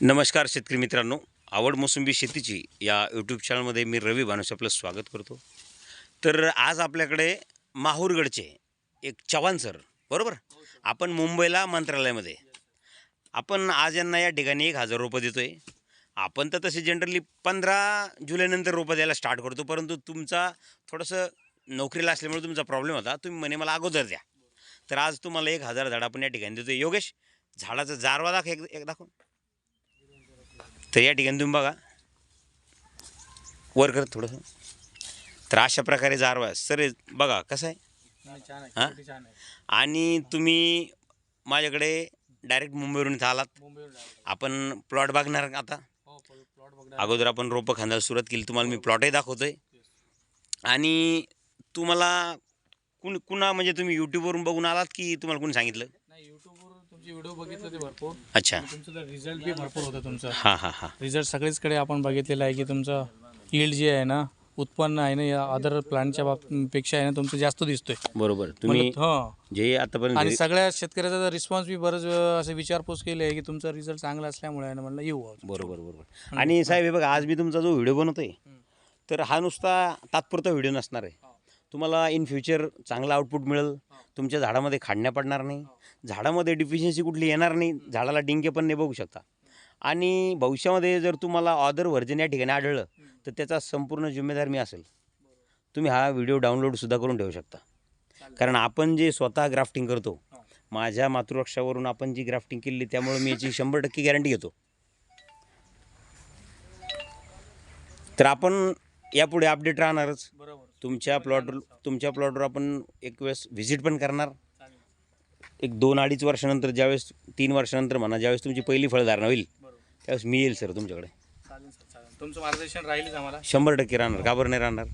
नमस्कार शेतकरी मित्रांनो. आवड मोसंबी शेतीची या यूट्यूब चॅनलमध्ये मी रवी भानुस आपलं स्वागत करतो. तर आज आपल्याकडे माहूरगडचे एक चव्हाण सर बरोबर? आपण मुंबईला मंत्रालयामध्ये. आपण आज यांना या ठिकाणी एक हजार रुपये देतो आहे आपण तर तसे जनरली पंधरा जुलैनंतर रोपं द्यायला स्टार्ट करतो परंतु तुमचा थोडंसं नोकरीला असल्यामुळे तुमचा प्रॉब्लेम होता. तुम्ही म्हणे मला अगोदर द्या. तर आज तुम्हाला एक हजार झाड आपण या ठिकाणी देतो योगेश झाडाचा जारवा दाख एक एक दाखव तर या ठिकाणी तुम्ही बघा. वर कर थोडंसं. तर अशा प्रकारे जारवा आहे. सर बघा कसं आहे? आहे. हा? आहे. आणि तुम्ही माझ्याकडे डायरेक्ट मुंबईवरून इथं आलात. आपण प्लॉट बघणार आता. हो अगोदर आपण रोपं खांदायला सुरुवात केली. तुम्हाला मी प्लॉटही दाखवतोय. आणि तुम्हाला कुण कुणा म्हणजे तुम्ही यूट्यूबवरून बघून आलात की तुम्हाला कोणी सांगितलं? तुमचे व्हिडिओ बघितले ते भरपूर. अच्छा. तुमचं रिझल्ट बी भरपूर होता तुमचा. हां हां हां. रिझल्ट सगळीचकडे आपण बघितलेला आहे की तुमचं यील्ड जे आहे ना उत्पन्न आहे ना या अदर प्लांटच्या बाबतीपेक्षा आहे ना तुमचं जास्त दिसतोय. बरोबर. तुम्ही हं. जे आतापर्यंत आणि सगळ्या शेतकऱ्याचा रिस्पॉन्स बी बरंच असं विचारपूस केली आहे की तुमचा रिझल्ट चांगला असल्यामुळे आहे ना म्हणलं येऊ आज. बरोबर बरोबर. आणि साहेब हे बघा आज मी तुमचा जो व्हिडिओ बनवतोय तर हा नुसता तात्पुरता व्हिडिओ नसणार आहे. तुम्हाला इन फ्युचर चांगला आउटपुट मिळेल. तुमच्या झाडामध्ये खाडण्या पडणार नाही झाडामध्ये डिफिशियन्सी कुठली येणार नाही झाडाला डिंके पण नाही बघू शकता. आणि भविष्यामध्ये जर तुम्हाला ऑदर व्हर्जन या ठिकाणी आढळलं तर त्याचा संपूर्ण जिम्मेदार मी असेल. तुम्ही हा व्हिडिओ डाउनलोडसुद्धा करून ठेवू शकता. कारण आपण जे स्वतः ग्राफ्टिंग करतो माझ्या मातृरक्षावरून आपण जी ग्राफ्टिंग केली त्यामुळे मी याची शंभर टक्के गॅरंटी घेतो. तर आपण यापुढे अपडेट राहणारच. बरोबर. तुमच्या प्लॉट तुमच्या प्लॉटवर आपण एक वेळेस व्हिजिट पण करणार. एक दोन अडीच वर्षानंतर ज्यावेळेस तीन वर्षानंतर म्हणा ज्यावेळेस तुमची पहिली फळधारणा होईल त्यावेळेस मी येईल सर तुमच्याकडे तुमचं मार्गदर्शन राहीलच आम्हाला. शंभर टक्के राहणार का बरं नाही राहणार